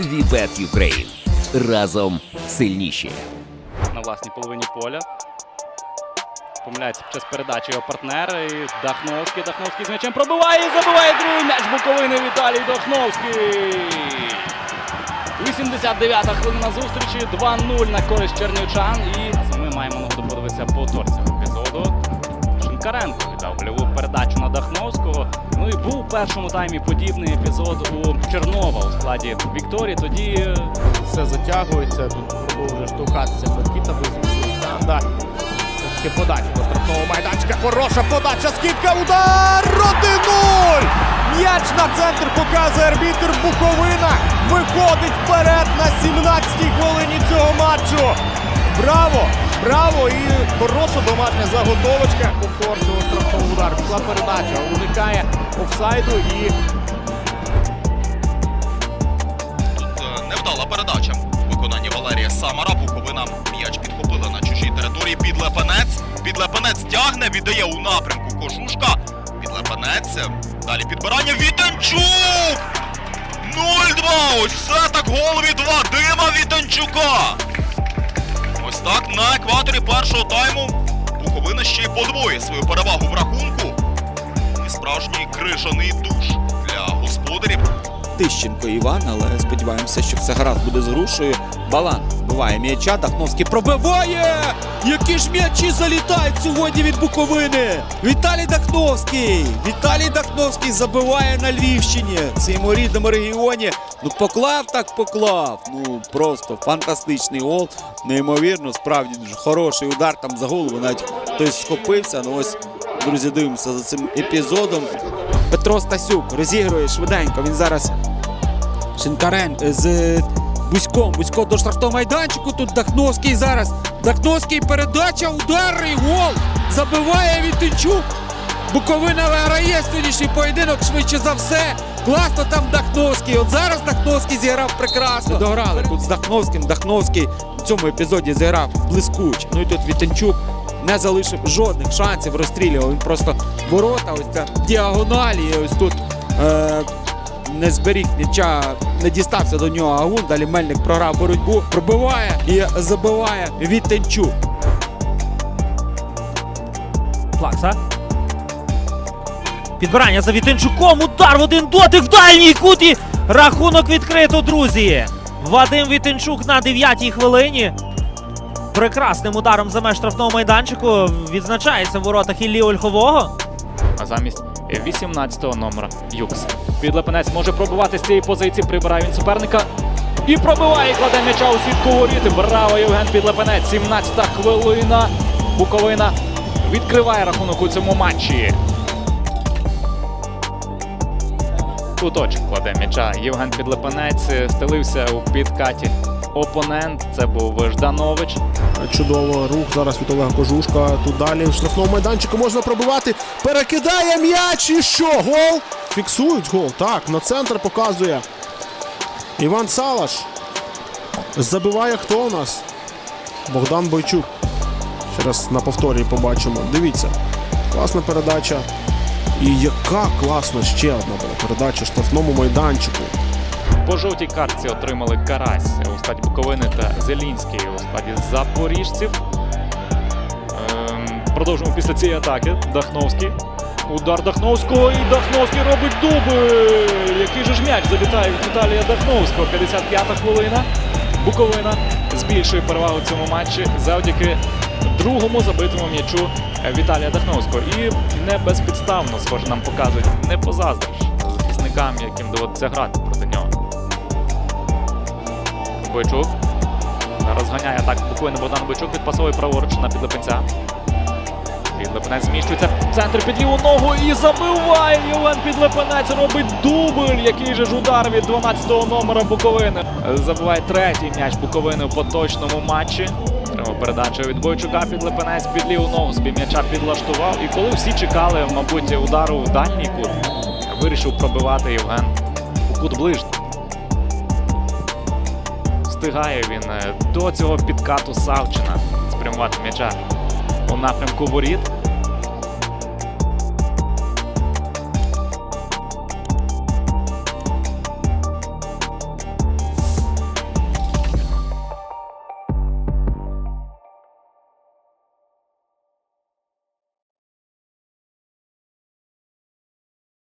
Вібет Юкрейн. Разом сильніші. на власній половині поля. Помиляється під час передачі його партнер. І Дахновський. Дахновський з м'ячем пробиває і забиває другий м'яч Буковини Віталій Дахновський. 89-та хвилина зустрічі. 2-0 на користь чернівчан. І ми маємо нагоду подивитися цього епізоду. Шинкаренко віддав гольову передачу на Дахновського. Ну і був у першому таймі подібний епізод у Чернова у складі Вікторії. Тоді е, все затягується, тут продовжує штовхатися Микита без да. Таки подача до штрафного майданчика. Хороша подача, скидка, удар! 1-0! М'яч на центр показує арбітр Буковина. Виходить вперед на 17-й хвилині цього матчу. Браво! Браво! І хороша домашня заготовочка. Повтор цього штрафного удару. Пішла передача, уникає офсайду і Тут невдала передача в виконанні Валерія Самара. Буковина м'яч підхопила на чужій території. Підлепенець. Підлепенець тягне, віддає у напрямку Кожушка. Підлепенець. Далі підбирання. Вітанчук! 0-2! Ось все так гол від Вадима Вітанчука! Так на екваторі першого тайму Буковина ще й подвоє свою перевагу в рахунку. І справжній крижаний душ для господарів. Тищенко Іван, але сподіваємося, що все гаразд буде з грушою. Балан буває м'яча, Дахновський пробиває! Які ж м'ячі залітають сьогодні від Буковини! Віталій Дахновський! Віталій Дахновський забиває на Львівщині в своєму рідному регіоні. Ну поклав так поклав. Ну просто фантастичний гол. Неймовірно, справді дуже хороший удар там за голову. Навіть хтось схопився. Ну ось, друзі, дивимося за цим епізодом. Петро Стасюк розігрує швиденько. Він зараз Шинкарен з е, Бузьком. Бузько до штрафного майданчику. Тут Дахновський зараз. Дахновський передача, удар гол. Забиває Вітинчук. Буковина виграє сьогоднішній поєдинок швидше за все. Класно там Дахновський. От зараз Дахновський зіграв прекрасно. Дограли тут з Дахновським. Дахновський в цьому епізоді зіграв блискуче. Ну і тут Вітинчук не залишив жодних шансів, розстрілював. Він просто ворота, ось ця діагоналі. Ось тут е, не зберіг м'яча, не дістався до нього Агун. Далі Мельник програв боротьбу, пробиває і забиває Вітенчук. Плакса. Підбирання за Вітинчуком. Удар в один дотик в дальній куті. Рахунок відкрито, друзі. Вадим Вітинчук на 9-й хвилині. Прекрасним ударом за меж штрафного майданчику відзначається в воротах Іллі Ольхового. А замість 18-го номера Юкс. Підлепенець може пробивати з цієї позиції, прибирає він суперника. І пробиває, кладе м'яча у сітку воріти. Браво, Євген Підлепенець. 17-та хвилина. Буковина відкриває рахунок у цьому матчі. Куточок кладе м'яча. Євген Підлепенець стелився у підкаті. Опонент це був Жданович. Чудово, рух зараз від Олега Кожушка. Тут далі в штрафному майданчику можна пробивати. Перекидає м'яч і що? Гол? Фіксують гол. Так, на центр показує. Іван Салаш. Забиває хто у нас? Богдан Бойчук. Ще раз на повторі побачимо. Дивіться. Класна передача. І яка класна ще одна була передача штрафному майданчику. По жовтій картці отримали Карась у складі Буковини та Зелінський у складі запоріжців. Ем, продовжуємо після цієї атаки. Дахновський. Удар Дахновського і Дахновський робить дубль. Який же ж м'яч залітає від Віталія Дахновського. 55-та хвилина. Буковина збільшує перевагу в цьому матчі завдяки другому забитому м'ячу Віталія Дахновського. І не безпідставно, схоже, нам показують, не позаздриш захисникам, яким доводиться грати проти нього. Бойчук. Розганяє атаку Буковини Богдан Бойчук відпасовує праворуч на підлепенця. Підлепенець зміщується в центр під ліву ногу і забиває Євген Підлепенець. Робить дубль. Який же ж удар від 12-го номера Буковини. Забиває третій м'яч Буковини в поточному матчі. Треба передача від Бойчука. Підлепенець під ліву ногу собі м'яча підлаштував. І коли всі чекали, мабуть, удару в дальній кут, вирішив пробивати Євген у кут ближній встигає він е, до цього підкату Савчина спрямувати м'яча у напрямку воріт.